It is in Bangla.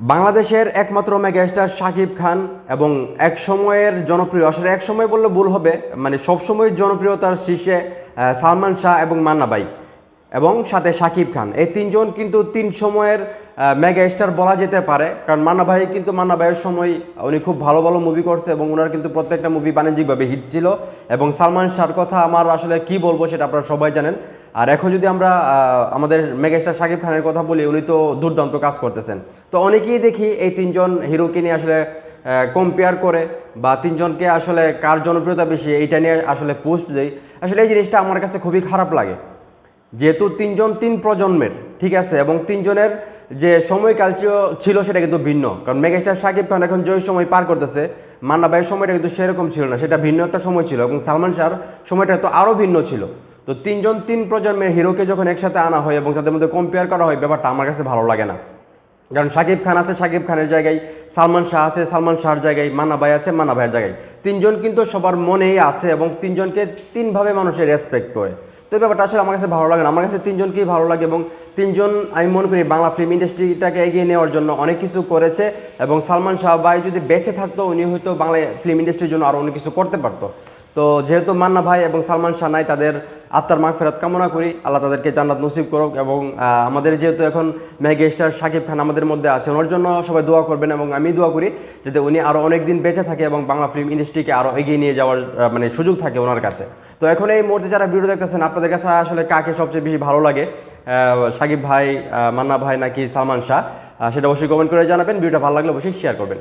বাংলাদেশের একমাত্র মেগাস্টার শাকিব খান এবং এক সময়ের জনপ্রিয়, আসলে এক সময় বললে ভুল হবে মানে সবসময় জনপ্রিয়তার শীর্ষে সালমান শাহ এবং মান্না ভাই এবং সাথে শাকিব খান। এই তিনজন কিন্তু তিন সময়ের মেগা স্টার বলা যেতে পারে, কারণ মান্না ভাই কিন্তু, মান্না ভাইয়ের সময় উনি খুব ভালো ভালো মুভি করছে এবং ওনার কিন্তু প্রত্যেকটা মুভি বাণিজ্যিকভাবে হিট ছিল। এবং সালমান শাহর কথা আমার আসলে কি বলব সেটা আপনারা সবাই জানেন। আর এখন যদি আমরা আমাদের মেগাস্টার শাকিব খানের কথা বলি, উনি তো দুর্দান্ত কাজ করতেছেন। তো অনেকেই দেখি এই তিনজন হিরোকে নিয়ে আসলে কম্পেয়ার করে বা তিনজনকে আসলে কার জনপ্রিয়তা বেশি, এইটা নিয়ে আসলে পোস্ট দেয় আসলে এই জিনিসটা আমার কাছে খুবই খারাপ লাগে। যেহেতু তিনজন তিন প্রজন্মের, ঠিক আছে? এবং তিনজনের যে সময়কাল ছিল- সেটা কিন্তু ভিন্ন। কারণ মেগাস্টার শাকিব খান এখন যে সময় পার করতেছে, মান্না ভাইয়ের সময়টা কিন্তু সেরকম ছিল না। সেটা ভিন্ন একটা সময় ছিল এবং সালমান শাহর সময়টা তো আরও ভিন্ন ছিল। তো তিনজন তিন প্রজন্মের হিরোকে যখন একসাথে আনা হয় এবং তাদের মধ্যে কম্পেয়ার করা হয়, ব্যাপারটা আমার কাছে ভালো লাগে না। কারণ শাকিব খান আছে শাকিব খানের জায়গায়, সালমান শাহ আছে, সালমান শাহর জায়গায় মানা ভাই আছে, মান্না ভাইয়ের জায়গায়। তিনজন কিন্তু সবার মনেই আছে এবং তিনজনকে তিনভাবে মানুষের রেসপেক্ট করে। তো ব্যাপারটা আসলে আমার কাছে ভালো লাগে না। আমার কাছে তিনজনকেই ভালো লাগে এবং তিনজন, আমি মনে করি বাংলা ফিল্ম ইন্ডাস্ট্রিটাকে এগিয়ে নেওয়ার জন্য অনেক কিছু করেছে এবং সালমান শাহ ভাই যদি বেঁচে থাকতো, উনি হয়তো বাংলা ফিল্ম ইন্ডাস্ট্রির জন্য আরও অনেক কিছু করতে পারতো। তো যেহেতু মান্না ভাই এবং সালমান শাহ নাই, তাদের আত্মার মাগ ফেরত কামনা করি। আল্লাহ তাদেরকে জান্নাত নসিব করুক এবং আমাদের যেহেতু এখন মেগা স্টার শাকিব খান আমাদের মধ্যে আছে, ওনার জন্য সবাই দোয়া করবেন এবং আমি দোয়া করি যাতে উনি আরও অনেক দিন বেঁচে থাকে এবং বাংলা ফিল্ম ইন্ডাস্ট্রিকে আরও এগিয়ে নিয়ে যাওয়ার মানে সুযোগ থাকে ওনার কাছে। তো এখন এই মুহূর্তে যারা ভিডিও দেখতেছেন, আপনাদের কাছে আসলে কাকে সবচেয়ে বেশি ভালো লাগে? শাকিব ভাই মান্না ভাই নাকি সালমান শাহ? সেটা অবশ্যই কমেন্ট করে জানাবেন, ভিডিওটা ভালো লাগলে অবশ্যই শেয়ার করবেন।